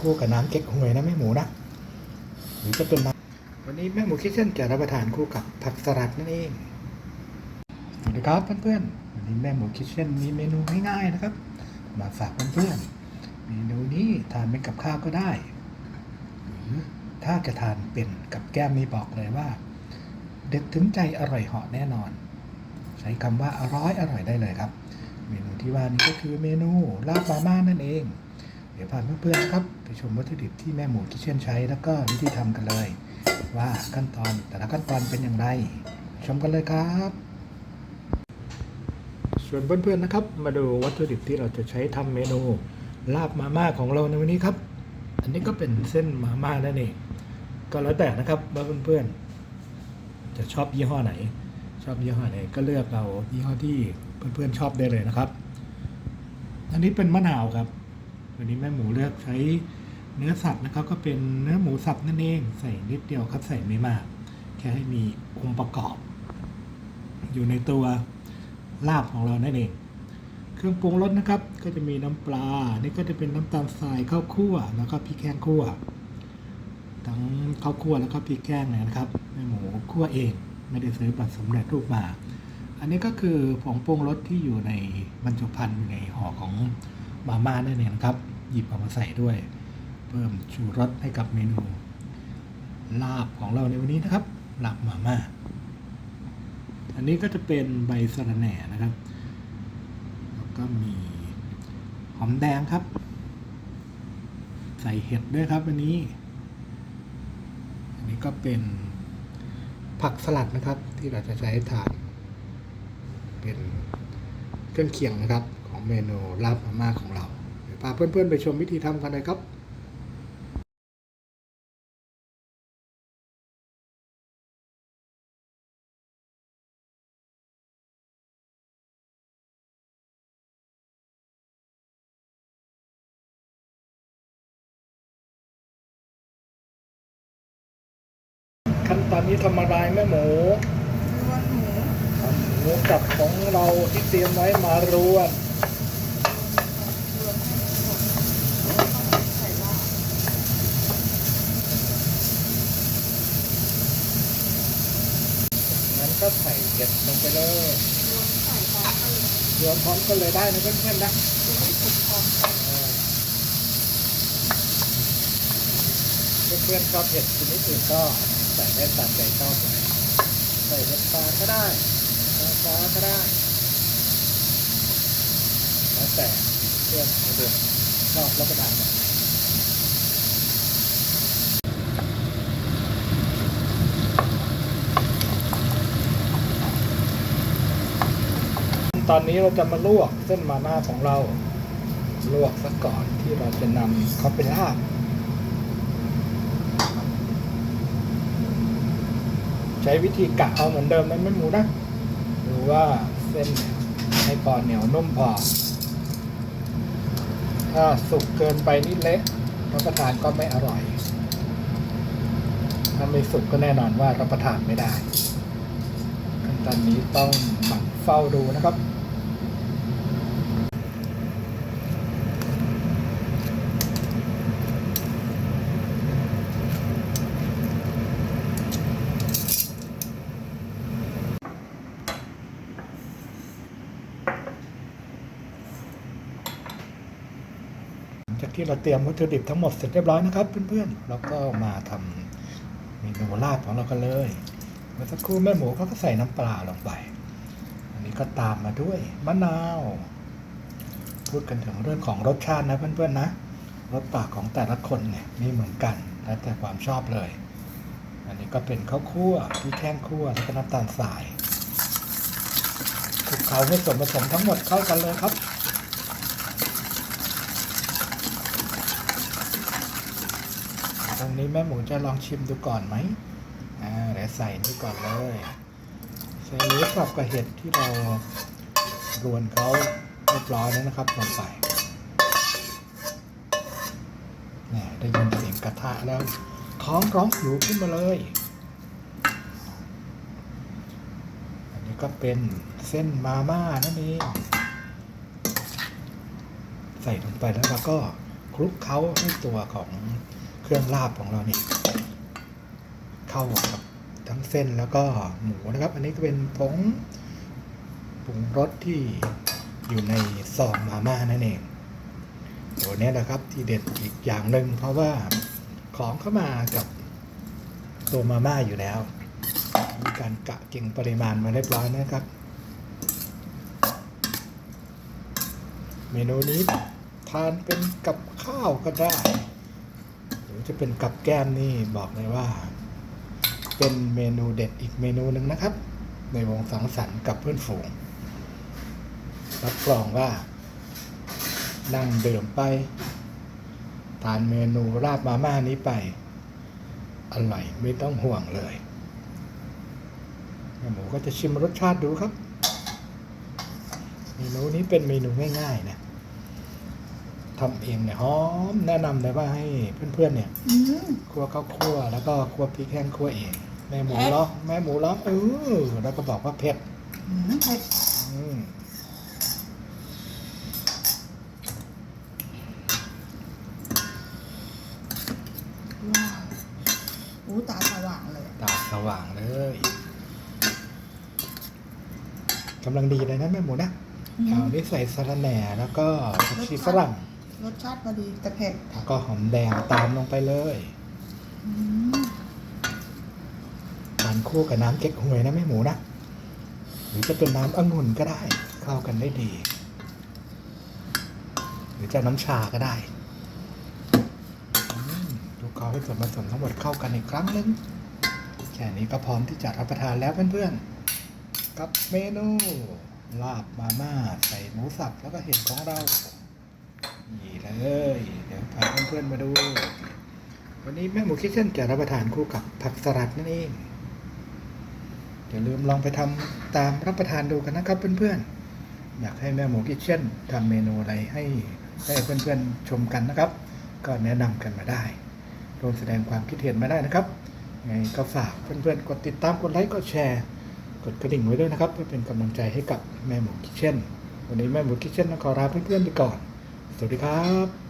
คู่กับน้ำเก๊กฮวยนะแม่หมูนะหรือจะเป็นน้ำวันนี้แม่หมูคิดเช่นจะรับประทานคู่กับผักสลัดนั่นเองสวัสดีครับเพื่อนๆวันนี้แม่หมูคิดเช่นมีเมนูง่ายๆนะครับ มาฝากเพื่อนๆเมนูนี้ทานเป็นกับข้าวก็ได้หรือถ้าจะทานเป็นกับแก้มนี่บอกเลยว่า เด็ดถึงใจอร่อยเหาะแน่นอน ใช้คำว่าอร่อยอร่อยได้เลยครับ เมนูที่ว่านี้ก็คือเมนูลาบมาม่านั่นเอง เดี๋ยวพาเพื่อนๆนะครับไปชมวัตถุดิบที่แม่หมูคิเช่นใช้ แล้วก็วิธีทำกันเลย ว่าขั้นตอนแต่ละขั้นตอนเป็นอย่างไร ชมกันเลยครับ ส่วนเพื่อนๆนะครับ มาดูวัตถุดิบที่เราจะใช้ทำเมนูลาบมาม่าของเราในวันนี้ครับ อันนี้ก็เป็นเส้นมาม่านั่นเองก็แล้วแต่นะครับว่าเพื่อนๆ จะชอบยี่ห้อไหน ชอบยี่ห้อไหนก็เลือกเอายี่ห้อที่เพื่อนๆชอบได้เลยนะครับ อันนี้เป็นมะนาวครับ วันนี้แม่หมูเลือกใช้เนื้อสัตว์นะครับ ก็เป็นเนื้อหมูสับนั่นเองใส่นิดเดียวครับใส่ไม่มาก แค่ให้มีองค์ประกอบ อยู่ในตัวลาบของเรานั่นเอง เครื่องปรุงรสนะครับ ก็จะมีน้ำปลา นี่ก็จะเป็นน้ำตาลทรายข้าวคั่ว แล้วก็พริกแห้งคั่ว ทั้งข้าวคั่วแล้วก็พริกแห้งนะครับแม่หมูคั่วเองไม่ได้ซื้อแบบสำเร็จรูปมา อันนี้ก็คือผงปรุงรสที่อยู่ในบรรจุภัณฑ์ในห่อของ มาม่านั่นเองนะครับ หยิบออกมาใส่ด้วย เพิ่มชูรสให้กับเมนู ลาบของเราในวันนี้นะครับลาบมาม่าอันนี้ก็จะเป็นใบสะระแหน่นะครับแล้วก็มีหอมแดงครับ ใส่เห็ดด้วยครับวันนี้อันนี้ก็เป็นผักสลัดนะครับ ที่เราจะใช้ทานเป็นเครื่องเคียงนะครับ เมนูลาบมาม่าของเราเดี๋ยวพาเพื่อนๆไปชมวิธีทำกันเลยครับขั้นตอนนี้ทำอะไรแม่หมูรวนหมูเอาหมูกับของเราที่เตรียมไว้มารวน รวนให้หมดแล้วก็ใส่ลาบ งั้น ก็ใส่เห็ดลงไปเลยรวมกันเลยมพร้อมกันเลยได้นะเพื่อนๆนะได้สุกพร้อมเพื่อนๆชอบเห็ดชนิดอื่นก็ใส่ได้ตามใจชอบเลยใส่เห็ดฟาก็ได้ฟางฟ้าก็ได้แล้วแต่เพื่อนสะดวกชอบรับประทานแบบไหน ตอนนี้เราจะมาลวกเส้นมาม่าของเรา ลวกซะก่อนที่เราจะนำเขาไปลาบใช้วิธีกะเอาเหมือนเดิมนะไม่หมูนะดูว่าเส้นให้พอเหนียวนุ่มพอถ้าสุกเกินไปนี่เละรับประทานก็ไม่อร่อย ถ้าไม่สุกก็แน่นอนว่ารับประทานไม่ได้ขั้นตอนนี้ต้องหมั่นเฝ้าดูนะครับ หลังจาก ที่เราเตรียมวัตถุดิบทั้งหมดเสร็จเรียบร้อยนะครับเพื่อนๆแล้วก็มาทำเมนูลาบของเรากันเลยเมื่อสักครู่แม่หมูเขาก็ใส่น้ำปลาลงไป อันนี้ก็ตามมาด้วยมะนาว พูดกันถึงเรื่องของรสชาตินะเพื่อนๆนะรสปากของแต่ละคนเนี่ยไม่เหมือนกันแล้วแต่ความชอบเลย อันนี้ก็เป็นข้าวคั่วที่แข้งคั่วแล้วก็น้ำตาลทรายคลุกเคล้าให้ส่วนผสมทั้งหมดเข้ากันเลยครับ รงนี้แม่หมูจะลองชิมดูก่อนไหมอ่าเดี๋ยวใส่นี่ก่อนเลยใส่หมูสับกับเห็ดที่เรารวนเขาเรียบร้อยแล้วนะครับลงไปนี่ได้ยินเสียงกระทะแล้วท้องร้องหิวขึ้นมาเลย อันนี้ก็เป็นเส้นมาม่านั่นเองใส่ลงไปแล้วเราก็คลุกเคล้าให้ตัวของ เครื่องลาบของเราเนี่ยเข้ากับทั้งเส้นแล้วก็หมูนะครับ อันนี้ก็เป็นผงปรุงรสที่อยู่ในซองมาม่านั่นเองตัวนี้นะครับที่เด็ดอีกอย่างหนึ่งเพราะว่าของเข้ามากับตัวมาม่าอยู่แล้ว มีการกะเก่งปริมาณมาเรียบร้อยนะครับ เมนูนี้ทานเป็นกับข้าวก็ได้ จะเป็นกับแก้มนี่บอกเลยว่า เป็นเมนูเด็ดอีกเมนูหนึ่งนะครับ ในวงสังสรรค์กับเพื่อนฝูงรับรองว่า นั่งดื่มไป ทานเมนูราบมาม่านี้ไปอร่อยไม่ต้องห่วงเลยแม่หมูก็จะชิมรสชาติดูครับ เมนูนี้เป็นเมนูง่ายๆนะ ทำเองเนี่ยหอมแนะนำเลยว่าให้เพื่อนๆเนี่ยอืม คั่วข้าวคั่วแล้วก็คั่วพริกแห้งคั่วเอง แม่หมูเอ๊ะร้องแม่หมูร้องเออแล้วก็บอกว่าเผ็ดอืมเผ็ดอืมว้าวอู้ตาสว่างเลยตาสว่างเลยกำลังดีเลยนะแม่หมูนะอืมเอานี่ใส่สะระแหน่แล้วก็ผักชีฝรั่ง รสชาติพอดีแต่เผ็ดแล้วก็หอมแดงตามลงไปเลยอืมทานคู่กับน้ำเก๊กฮวยนะแม่หมูนะ หรือจะเป็นน้ำองุ่นก็ได้ เข้ากันได้ดี หรือจะน้ำชาก็ได้อืมดูเขาให้ส่วนผสมทั้งหมดเข้ากันอีกครั้งหนึงแค่นี้ก็พร้อมที่จะรับประทานแล้วเพื่อนๆ กับเมนูลาบมาม่าใส่หมูสับแล้วก็เห็ดของเรา นี่เลย เดี๋ยวพาเพื่อนๆมาดู วันนี้แม่หมูคิดเช่นจะรับประทานคู่กับผักสลัดนั่นเองอย่าลืมลองไปทำตามรับประทานดูกันนะครับเพื่อนๆ อยากให้แม่หมูคิดเช่นทำเมนูอะไรให้ให้เพื่อนๆชมกันนะครับ ก็แนะนำกันมาได้ร่วมแสดงความคิดเห็นมาได้นะครับไงก็ฝากเพื่อนๆ กดติดตามกดไลค์กดแชร์กดกระดิ่งไว้ด้วยนะครับ เพื่อเป็นกำลังใจให้กับแม่หมูคิดเช่น วันนี้แม่หมูคิดเช่นขอลาเพื่อนๆไปก่อน สวัสดีครับ